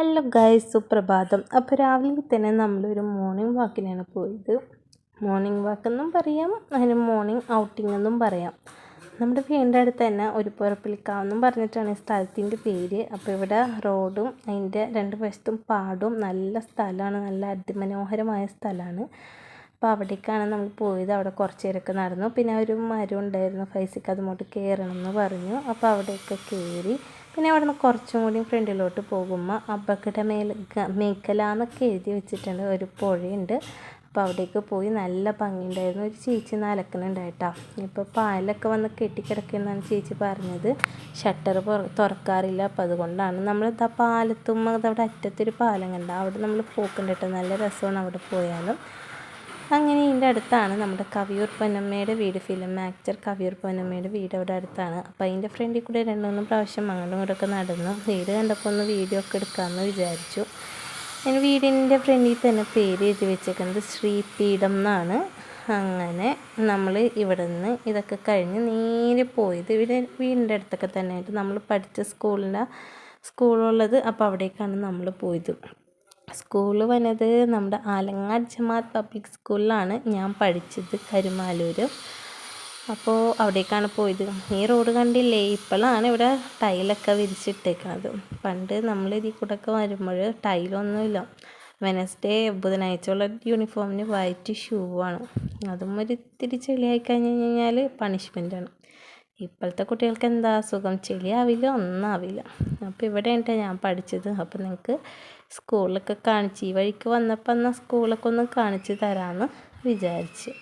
Hello guys സുപ്രഭാതം. അപ്പോൾ രാവിലെ തന്നെ നമ്മളൊരു മോർണിംഗ് വാക്കിനാണ് പോയത്. മോർണിംഗ് വാക്ക് എന്നും പറയാം അതിന് മോർണിംഗ് ഔട്ടിംഗ് എന്നും പറയാം. നമ്മുടെ വീടിന്റെ അടുത്ത് തന്നെ ഒരു പുറപ്പിലിക്കാവെന്നും പറഞ്ഞിട്ടാണ് ഈ സ്ഥലത്തിന്റെ പേര്. അപ്പോൾ ഇവിടെ റോഡും അതിന്റെ രണ്ട് വശത്തും പാടും. നല്ല സ്ഥലമാണ് നല്ല അതിമനോഹരമായ സ്ഥലമാണ്. അപ്പോൾ അവിടേക്കാണ് നമ്മൾ പോയത്. അവിടെ കുറച്ച് നേരമൊക്കെ നടന്നു. പിന്നെ ഒരു മരം ഉണ്ടായിരുന്നു ഫൈസിക്ക് അതുമോട്ട് കയറണം എന്ന് പറഞ്ഞു. അപ്പോൾ അവിടെയൊക്കെ കയറി പിന്നെ അവിടെ നിന്ന് കുറച്ചും കൂടി ഫ്രണ്ടിലോട്ട് പോകുമ്പോൾ അബക്കട മേൽ മേഖല എന്നൊക്കെ എഴുതി വെച്ചിട്ടുണ്ട്. ഒരു പുഴയുണ്ട്. അപ്പോൾ അവിടേക്ക് പോയി നല്ല ഭംഗിയുണ്ടായിരുന്നു. ഒരു ചേച്ചി നലക്കുന്നുണ്ടായിട്ടാ ഇപ്പോൾ പാലൊക്കെ വന്ന് കെട്ടിക്കിടക്കുന്നതാണ് ചേച്ചി പറഞ്ഞത്. ഷട്ടർ തുറക്കാറില്ല. അപ്പോൾ അതുകൊണ്ടാണ് നമ്മൾ ഇതാ പാലത്തുമ്മ അവിടെ അറ്റത്തൊരു പാലം കണ്ട അവിടെ നമ്മൾ പോക്കുണ്ട് നല്ല രസമാണ് അവിടെ പോയാലും. അങ്ങനെ ഇതിന്റെ അടുത്താണ് നമ്മുടെ കവിയൂർ പൊന്നമ്മയുടെ വീട് ഫിലിം ആക്ടർ കവിയൂർ പൊന്നമ്മയുടെ വീട് അവിടെ അടുത്താണ്. അപ്പോൾ അതിന്റെ ഫ്രണ്ടിൽ കൂടെ രണ്ട് മൂന്ന് പ്രാവശ്യം അങ്ങോട്ടും ഇങ്ങോട്ടൊക്കെ നടന്നു. വീട് കണ്ടപ്പോൾ ഒന്ന് വീഡിയോ ഒക്കെ എടുക്കാമെന്ന് വിചാരിച്ചു. ഞാൻ വീടിന്റെ ഫ്രണ്ടിൽ തന്നെ പേര് എഴുതി വെച്ചേക്കുന്നത് ശ്രീപീഠം എന്നാണ്. അങ്ങനെ നമ്മൾ ഇവിടെ നിന്ന് ഇതൊക്കെ കഴിഞ്ഞ് നേരെ പോയത് ഇവിടെ വീടിന്റെ അടുത്തൊക്കെ തന്നെ ആയിട്ട് നമ്മൾ പഠിച്ച സ്കൂളിന്റെ സ്കൂളുള്ളത് അപ്പോൾ അവിടേക്കാണ് നമ്മൾ പോയത്. സ്കൂൾ വന്നത് നമ്മുടെ ആലങ്ങാട് ജമാത്ത് പബ്ലിക് സ്കൂളിലാണ്. ഞാൻ പഠിച്ചത് കരുമാലൂർ അപ്പോൾ അവിടേക്കാണ് പോയത്. ഈ റോഡ് കണ്ടില്ലേ? ഇപ്പോഴാണ് ഇവിടെ ടൈലൊക്കെ വിരിച്ചിട്ടേക്കുന്നത് പണ്ട് നമ്മൾ ഇതിൽ കൂടെ ഒക്കെ വരുമ്പോൾ ടൈലൊന്നുമില്ല. വെനസ്ഡേ ബുധനാഴ്ചയുള്ള യൂണിഫോമിന് വൈറ്റ് ഷൂ ആണ് അതും ഒരു ഇത്തിരി ചെളിയായി കഴിഞ്ഞ് കഴിഞ്ഞാൽ പണിഷ്മെന്റാണ്. ഇപ്പോഴത്തെ കുട്ടികൾക്ക് എന്താ സുഖം ചെളിയാവില്ല ഒന്നാവില്ല. അപ്പോൾ ഇവിടെയാണ് ഞാൻ പഠിച്ചത്. അപ്പോൾ നിങ്ങൾക്ക് സ്കൂളിലൊക്കെ കാണിച്ച് ഈ വഴിക്ക് വന്നപ്പോൾ എന്നാൽ സ്കൂളൊക്കെ ഒന്ന് കാണിച്ച് തരാമെന്ന് വിചാരിച്ച്.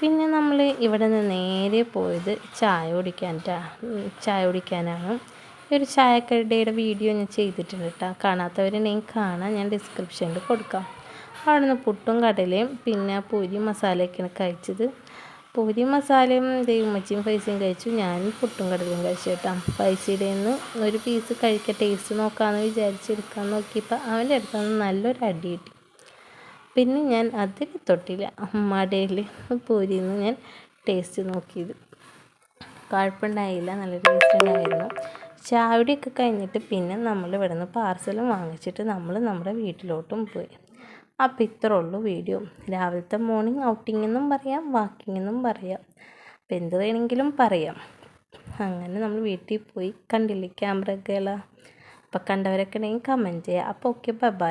പിന്നെ നമ്മൾ ഇവിടെ നിന്ന് നേരെ പോയത് ചായ കുടിക്കാൻ ചായ കുടിക്കാനാണ്. ഈ ഒരു ചായക്കടയുടെ വീഡിയോ ഞാൻ ചെയ്തിട്ടുണ്ട് കേട്ടോ കാണാത്തവരുണ്ടെങ്കിൽ കാണാൻ ഞാൻ ഡിസ്ക്രിപ്ഷനിൽ കൊടുക്കാം. അവിടെ നിന്ന് പുട്ടും കടലയും പിന്നെ പൂരി മസാലയൊക്കെയാണ് കഴിച്ചത്. പൂരി മസാലയും ഉമ്മച്ചിയും പൈസയും കഴിച്ചു. ഞാൻ പുട്ടും കടലും കഴിച്ചു കേട്ടോ. പൈസയുടെ നിന്ന് ഒരു പീസ് കഴിക്കുക ടേസ്റ്റ് നോക്കാമെന്ന് വിചാരിച്ചെടുക്കാൻ നോക്കിയപ്പോൾ അവന്റെ അടുത്ത് നിന്ന് നല്ലൊരു അടി കിട്ടി. പിന്നെ ഞാൻ അതിൽ തൊട്ടില്ല. അമ്മടയിൽ പൂരിയിൽ നിന്ന് ഞാൻ ടേസ്റ്റ് നോക്കിയത്. കുഴപ്പമുണ്ടായില്ല. നല്ല ടേസ്റ്റ് ഉണ്ടായിരുന്നു. ചാവടിയൊക്കെ കഴിഞ്ഞിട്ട് പിന്നെ നമ്മൾ ഇവിടെ നിന്ന് പാർസലും വാങ്ങിച്ചിട്ട് നമ്മൾ നമ്മുടെ വീട്ടിലോട്ടും പോയി. അപ്പോൾ ഇത്രേ ഉള്ളൂ വീഡിയോ. രാവിലത്തെ മോർണിംഗ് ഔട്ടിംഗ് എന്നും പറയാം വാക്കിംഗ് എന്നും പറയാം. അപ്പോൾ എന്ത് വേണമെങ്കിലും പറയാം. അങ്ങനെ നമ്മൾ വീട്ടിൽ പോയി കണ്ടില്ലേ ക്യാമറ ക്യാമറകള അപ്പോൾ കണ്ടവരൊക്കെ ഉണ്ടെങ്കിൽ കമന്റ് ചെയ്യുക. അപ്പോൾ ഓക്കെ ബൈ